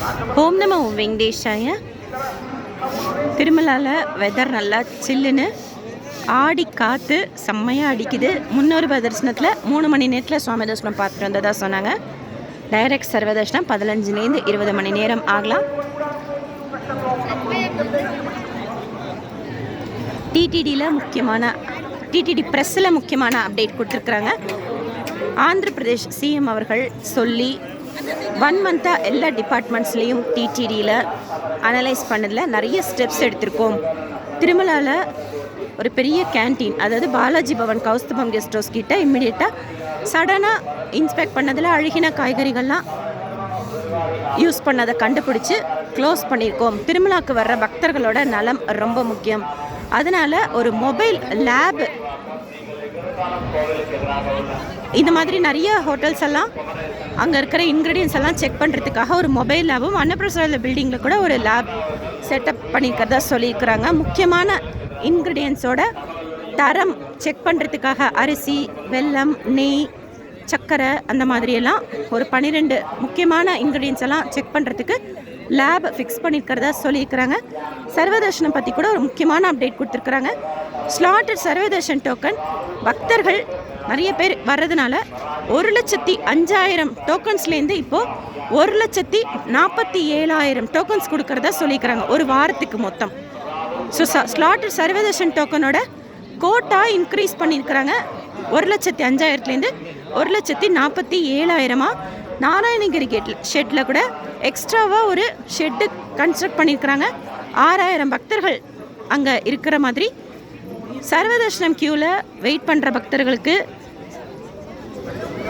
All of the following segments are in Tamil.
ஓம் நம ஓம் வெங்கடேஷாய. திருமலாவில் வெதர் நல்லா சில்லுன்னு ஆடி காற்று செம்மையாக அடிக்குது. முன்னொரு தரிசனத்தில் மூணு மணி நேரத்தில் சுவாமி தர்சனம் பார்த்துட்டு வந்ததாக சொன்னாங்க. டைரக்ட் சர்வதர்ஷனம் பதினஞ்சுலேருந்து இருபது மணி நேரம் ஆகலாம். டிடிடியில் முக்கியமான டிடிடி ப்ரெஸ்ஸில் முக்கியமான அப்டேட் கொடுத்துருக்குறாங்க. ஆந்திர பிரதேஷ் சிஎம் அவர்கள் சொல்லி ஒன் மந்த்தாக எல்லா டிபார்ட்மெண்ட்ஸ்லேயும் டிடிடியில் அனலைஸ் பண்ணதில் நிறைய ஸ்டெப்ஸ் எடுத்திருக்கோம். திருமலாவில் ஒரு பெரிய கேண்டீன் அதாவது பாலாஜி பவன் கௌஸ்தபம் கெஸ்ட் ஹவுஸ் கிட்ட இம்மிடியட்டாக சடனாக இன்ஸ்பெக்ட் பண்ணதில் அழுகின காய்கறிகள்லாம் யூஸ் பண்ணதை கண்டுபிடிச்சி க்ளோஸ் பண்ணியிருக்கோம். திருமலாக்கு வர்ற பக்தர்களோட நலம் ரொம்ப முக்கியம். அதனால் ஒரு மொபைல் லேப் இந்த மாதிரி நிறைய ஹோட்டல்ஸ் எல்லாம் அங்கே இருக்கிற இன்க்ரீடியன்ஸ் எல்லாம் செக் பண்ணுறதுக்காக ஒரு மொபைல் லேபும் அன்னப்பிரசாத பில்டிங்கில் கூட ஒரு லேப் செட்டப் பண்ணிக்கிறதா சொல்லியிருக்கிறாங்க. முக்கியமான இன்க்ரீடியன்ஸோட தரம் செக் பண்ணுறதுக்காக அரிசி வெல்லம் நெய் சர்க்கரை அந்த மாதிரியெல்லாம் ஒரு பன்னிரெண்டு முக்கியமான இன்க்ரீடியன்ஸ் எல்லாம் செக் பண்ணுறதுக்கு லேப் ஃபிக்ஸ் பண்ணியிருக்கிறதா சொல்லியிருக்கிறாங்க. சர்வதர்ஷனம் பற்றி கூட ஒரு முக்கியமான அப்டேட் கொடுத்துருக்குறாங்க. ஸ்லாட்டட் சர்வதர்ஷன் டோக்கன் பக்தர்கள் நிறைய பேர் வர்றதுனால ஒரு லட்சத்தி அஞ்சாயிரம் டோக்கன்ஸ்லேருந்து இப்போது ஒரு லட்சத்தி நாற்பத்தி ஏழாயிரம் டோக்கன்ஸ் கொடுக்குறதா சொல்லியிருக்கிறாங்க. ஒரு வாரத்துக்கு மொத்தம். ஸோ ஸ்லாட்டட் சர்வதர்ஷன் டோக்கனோட கோட்டா இன்க்ரீஸ் பண்ணியிருக்கிறாங்க. ஒரு லட்சத்தி அஞ்சாயிரத்துலேருந்து ஒரு லட்சத்தி நாற்பத்தி ஏழாயிரமாக நாராயணகிரி கேட்டில் ஷெட்டில் கூட எக்ஸ்ட்ராவாக ஒரு ஷெட்டு கன்ஸ்ட்ரக்ட் பண்ணியிருக்கிறாங்க. ஆறாயிரம் பக்தர்கள் அங்கே இருக்கிற மாதிரி. சர்வதர்ஷனம் க்யூவில் வெயிட் பண்ணுற பக்தர்களுக்கு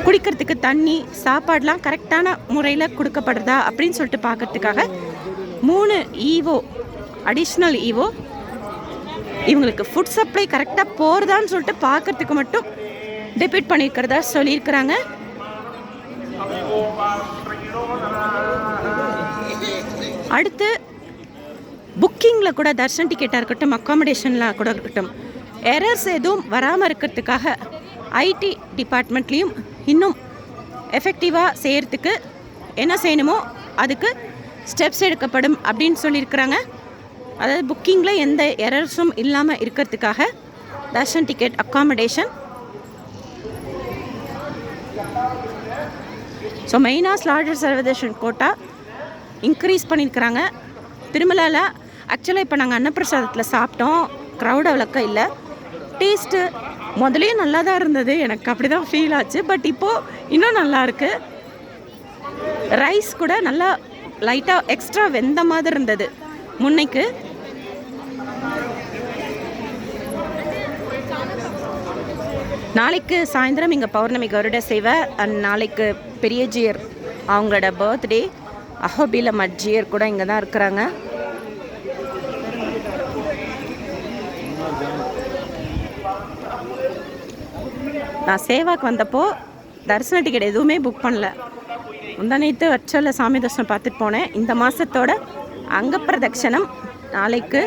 குடிக்கிறதுக்கு தண்ணி சாப்பாடெலாம் கரெக்டான முறையில் கொடுக்கப்படுறதா அப்படின்னு சொல்லிட்டு பார்க்கறதுக்காக மூணு ஈவோ அடிஷ்னல் ஈவோ இவங்களுக்கு ஃபுட் சப்ளை கரெக்டாக போகிறதான்னு சொல்லிட்டு பார்க்கறதுக்கு மட்டும் டிபெட் பண்ணியிருக்கிறதா சொல்லியிருக்கிறாங்க. அடுத்து புக்கிங்கில் கூட தர்ஷன் டிக்கெட்டாக இருக்கட்டும் அக்காமடேஷனில் கூட இருக்கட்டும் எரர்ஸ் எதுவும் வராமல் இருக்கிறதுக்காக ஐடி டிபார்ட்மெண்ட்லேயும் இன்னும் எஃபெக்டிவாக செய்கிறதுக்கு என்ன செய்யணுமோ அதுக்கு ஸ்டெப்ஸ் எடுக்கப்படும் அப்படின்னு சொல்லியிருக்கிறாங்க. அதாவது புக்கிங்கில் எந்த எரர்ஸும் இல்லாமல் இருக்கிறதுக்காக தர்ஷன் டிக்கெட் அக்காமடேஷன் ஸோ மெயினாக ஸ்லாட்டர் சர்வதேஷன் கோட்டா இன்க்ரீஸ் பண்ணியிருக்கிறாங்க திருமலாவில் ஆக்சுவலாக இப்போ நாங்கள் அன்னப்பிரசாதத்தில் சாப்பிட்டோம். க்ரௌட் அவ்வளோக்கா இல்லை. டேஸ்ட்டு முதலே நல்லா தான் இருந்தது. எனக்கு அப்படி தான் ஃபீல் ஆச்சு. பட் இப்போது இன்னும் நல்லா இருக்குது ரைஸ் கூட நல்லா லைட்டாக எக்ஸ்ட்ரா வெந்த மாதிரி இருந்தது. முன்னைக்கு நாளைக்கு சாயந்தரம் இங்கே பௌர்ணமி கருட சேவை அண்ட் நாளைக்கு பெரியஜியர் அவங்களோட பர்த்டே அஹோபில மட்ஜியர் கூட இங்கே தான் இருக்கிறாங்க. நான் சேவாக்கு வந்தப்போ தரிசன டிக்கெட் எதுவுமே புக் பண்ணல. முந்தானேத்து வர்ச்சுவலில் சாமி தரிசனம் பார்த்துட்டு போனேன். இந்த மாதத்தோட அங்க பிரதட்சணம் நாளைக்கு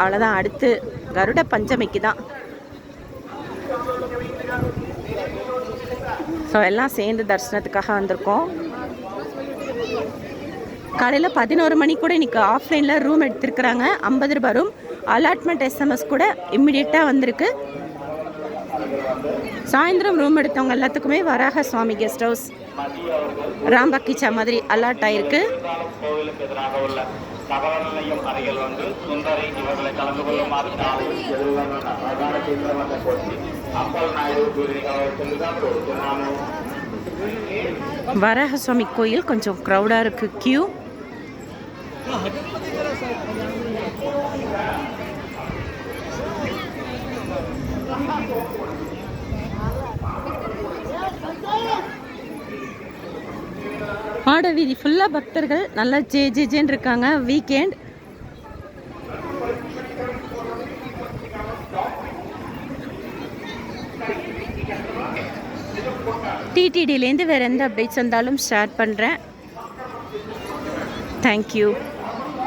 அவ்வளோதான் அடுத்து கருட பஞ்சமிக்கு தான் ஸோ எல்லாம் சேர்ந்து தரிசனத்துக்காக வந்திருக்கோம். காலையில் பதினோரு மணி கூட இன்றைக்கி ஆஃப்லைனில் ரூம் எடுத்திருக்கிறாங்க. ஐம்பது ரூபாய் ரூம் அலாட்மெண்ட் எஸ்எம்எஸ் கூட இம்மிடியட்டாக வந்திருக்கு. சாயந்தரம் ரூம் எடுத்தவங்க எல்லாத்துக்குமே வராக சுவாமி கெஸ்ட் ஹவுஸ் ராம்பக்கிச்சா மாதிரி அலாட் ஆயிருக்கு. கோவிலுக்கு நிலையம் அருகில் வந்து சுந்தரி இவர்களை கலந்து கொள்ளுமாறு கேந்திரமாக அப்பல் நாயுடு கூறிய சுவாமி கோயில் கொஞ்சம் க்ரௌடாக இருக்குது கியூ மாட வீதி ஃபுல்லாக பக்தர்கள் நல்லா ஜே ஜே ஜேன்னு இருக்காங்க. வீக்கெண்ட் டிடிடிலேருந்து வேறு எந்த அப்டேட்ஸ் வந்தாலும் ஷேர் பண்ணுறேன் தேங்க்யூ